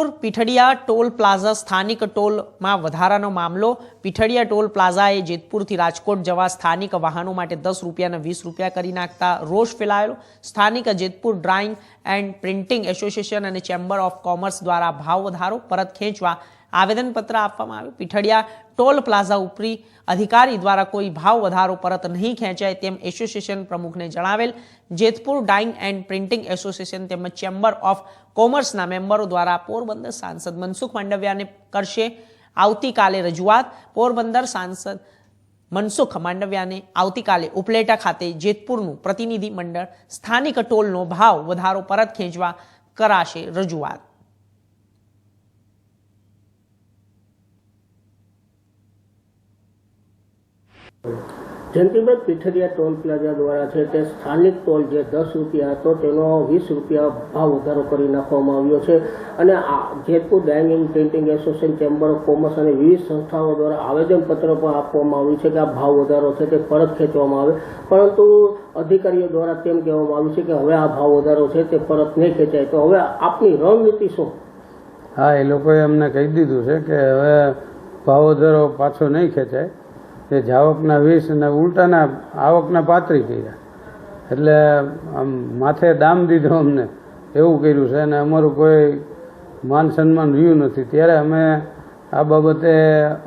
Jetpur Pithadiya toll plaza સ્થાનિક ટોલમાં વધારાનો મામલો. પીઠડિયા ટોલ પ્લાઝાએ જેતપુરથી રાજકોટ જવા સ્થાનિક વાહનો માટે દસ રૂપિયાના વીસ રૂપિયા કરી નાખતા રોષ ફેલાયેલો. સ્થાનિક Jetpur dyeing and printing association અને ચેમ્બર ઓફ કોમર્સ દ્વારા ભાવ વધારો, પરત ખેંચવા આવેદનપત્ર આપવામાં આવ્યું. પીઠડિયા ટોલ પ્લાઝા ઉપરી અધિકારી દ્વારા કોઈ ભાવ વધારો પરત નહીં ખેંચાય તેમ એસોસિએશન પ્રમુખને જણાવેલ. Jetpur dyeing and printing association તેમજ ચેમ્બર ઓફ કોમર્સના મેમ્બરો દ્વારા પોરબંદર સાંસદ મનસુખ માંડવિયાને કરશે આવતીકાલે રજૂઆત. પોરબંદર સાંસદ મનસુખ માંડવિયાને આવતીકાલે ઉપલેટા ખાતે જેતપુરનું પ્રતિનિધિ મંડળ સ્થાનિક ટોલનો ભાવ વધારો પરત ખેંચવા કરાશે રજૂઆત. જયંતિભાઈ પીઠરિયા ટોલ પ્લાઝા દ્વારા છે તે સ્થાનિક ટોલ જે દસ રૂપિયા હતો, તેનો વીસ રૂપિયા ભાવ વધારો કરી નાખવામાં આવ્યો છે. અને Jetpur dining printing association chamber of commerce અને વિવિધ સંસ્થાઓ દ્વારા આવેદનપત્ર પણ આપવામાં આવ્યું છે કે આ ભાવ વધારો છે તે પરત ખેંચવામાં આવે. પરંતુ અધિકારીઓ દ્વારા તેમ કહેવામાં આવ્યું છે કે હવે આ ભાવ વધારો છે તે પરત નહીં ખેંચાય. તો હવે આપની રણનીતિ શું? હા, એ લોકોએ અમને કહી દીધું છે કે હવે ભાવ વધારો પાછો નહીં ખેંચાય. એ જાવકના વીસ અને ઉલટાના આવકના પાત્રી કર્યા એટલે આમ માથે દામ દીધો અમને. એવું કર્યું છે અને અમારું કોઈ માન સન્માન રહ્યું નથી. ત્યારે અમે આ બાબતે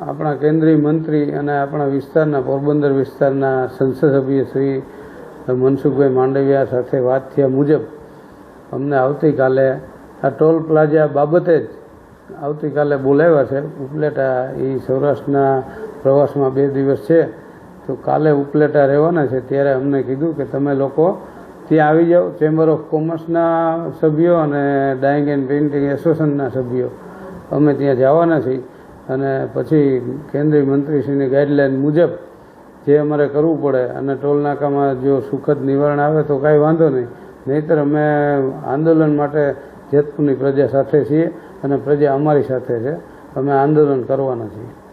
આપણા કેન્દ્રીય મંત્રી અને આપણા વિસ્તારના પોરબંદર વિસ્તારના સંસદ સભ્ય શ્રી મનસુખભાઈ માંડવિયા સાથે વાત થયા મુજબ અમને આવતીકાલે આ ટોલ પ્લાઝા બાબતે જ આવતીકાલે બોલાવ્યા છે. ઉપલેટા એ સૌરાષ્ટ્રના પ્રવાસમાં બે દિવસ છે. તો કાલે ઉપલેટા રહેવાના છે. ત્યારે અમને કીધું કે તમે લોકો ત્યાં આવી જાઓ. ચેમ્બર ઓફ કોમર્સના સભ્યો અને ડાઇંગ એન્ડ પેઇન્ટિંગ એસોસિએશનના સભ્યો. અમે ત્યાં જવાના છીએ. અને પછી કેન્દ્રીય મંત્રીશ્રીની ગાઈડલાઇન મુજબ જે અમારે કરવું પડે અને ટોલનાકામાં જો સુખદ નિવારણ આવે તો કાંઈ વાંધો નહીં. નહીંતર અમે આંદોલન માટે જેતપુરની પ્રજા સાથે છીએ અને પ્રજા અમારી સાથે છે. અમે આંદોલન કરવાના છીએ.